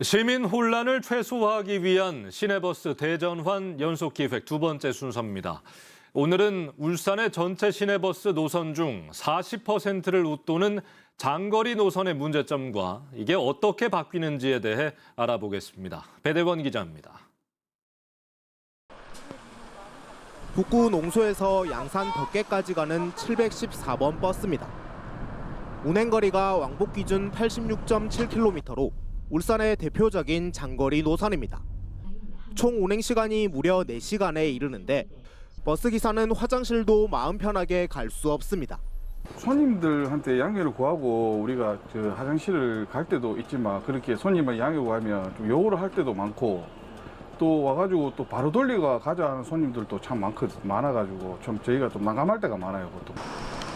시민 혼란을 최소화하기 위한 시내버스 대전환 연속 기획 두 번째 순서입니다. 오늘은 울산의 전체 시내버스 노선 중 40%를 웃도는 장거리 노선의 문제점과 이게 어떻게 바뀌는지에 대해 알아보겠습니다. 배대원 기자입니다. 북구 농소에서 양산 덕계까지 가는 714번 버스입니다. 운행거리가 왕복 기준 86.7km로 울산의 대표적인 장거리 노선입니다. 총 운행 시간이 무려 4시간에 이르는데 버스 기사는 화장실도 마음 편하게 갈 수 없습니다. 손님들한테 양해를 구하고 우리가 저 화장실을 갈 때도 있지만 그렇게 손님을 양해 구하면 좀 요구를 할 때도 많고 또 와가지고 또 바로 돌리가 가자 하는 손님들도 참 많거, 많아가지고 좀 저희가 좀 난감할 때가 많아요 보통.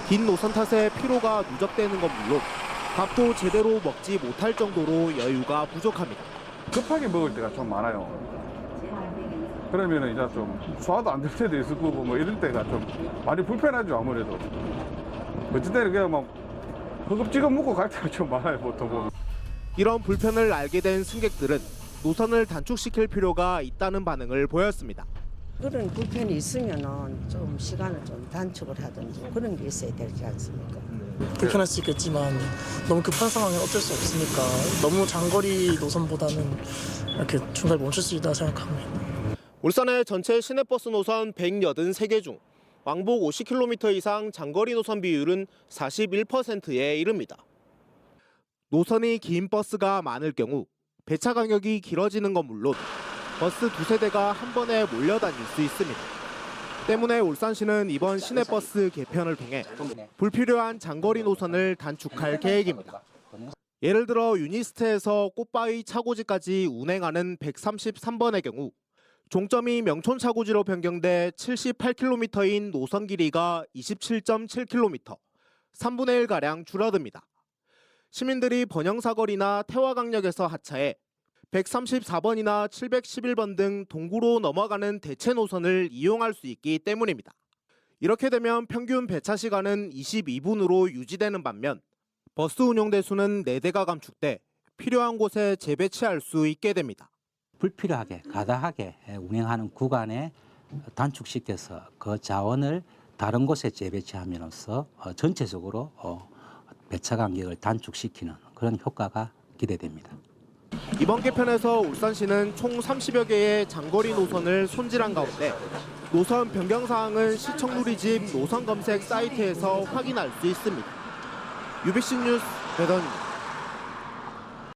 긴 노선 탓에 피로가 누적되는 건 물론 밥도 제대로 먹지 못할 정도로 여유가 부족합니다. 급하게 먹을 때가 좀 많아요. 그러면은 이제 좀 소화도 안 될 때도 있을 거고 뭐 이럴 때가 좀 많이 불편하죠 아무래도. 어쨌든 그냥 막 허겁지겁 먹고 갈 때가 좀 많아요 보통 보면. 이런 불편을 알게 된 승객들은 노선을 단축시킬 필요가 있다는 반응을 보였습니다. 그런 불편이 있으면은 좀 시간을 좀 단축을 하든지 그런 게 있어야 되지 않습니까? 불편할 수 있겠지만 너무 급한 상황은 어쩔 수 없으니까 너무 장거리 노선보다는 이렇게 중간에 멈출 수 있다 생각합니다. 울산의 전체 시내버스 노선 183개 중 왕복 50km 이상 장거리 노선 비율은 41%에 이릅니다. 노선이 긴 버스가 많을 경우 배차 간격이 길어지는 건 물론 버스 두세 대가 한 번에 몰려다닐 수 있습니다. 때문에 울산시는 이번 시내버스 개편을 통해 불필요한 장거리 노선을 단축할 계획입니다. 예를 들어 유니스트에서 꽃바위 차고지까지 운행하는 133번의 경우 종점이 명촌 차고지로 변경돼 78km인 노선 길이가 27.7km, 3분의 1가량 줄어듭니다. 시민들이 번영사거리나 태화강역에서 하차해 134번이나 711번 등 동구로 넘어가는 대체 노선을 이용할 수 있기 때문입니다. 이렇게 되면 평균 배차 시간은 22분으로 유지되는 반면 버스 운용 대수는 4대가 감축돼 필요한 곳에 재배치할 수 있게 됩니다. 불필요하게 가다하게 운행하는 구간에 단축시켜서 그 자원을 다른 곳에 재배치함으로써 어, 전체적으로 어, 배차 간격을 단축시키는 그런 효과가 기대됩니다. 이번 개편에서 울산시는 총 30여 개의 장거리 노선을 손질한 가운데 노선 변경 사항은 시청 누리집 노선 검색 사이트에서 확인할 수 있습니다. UBC 뉴스 배던입니다.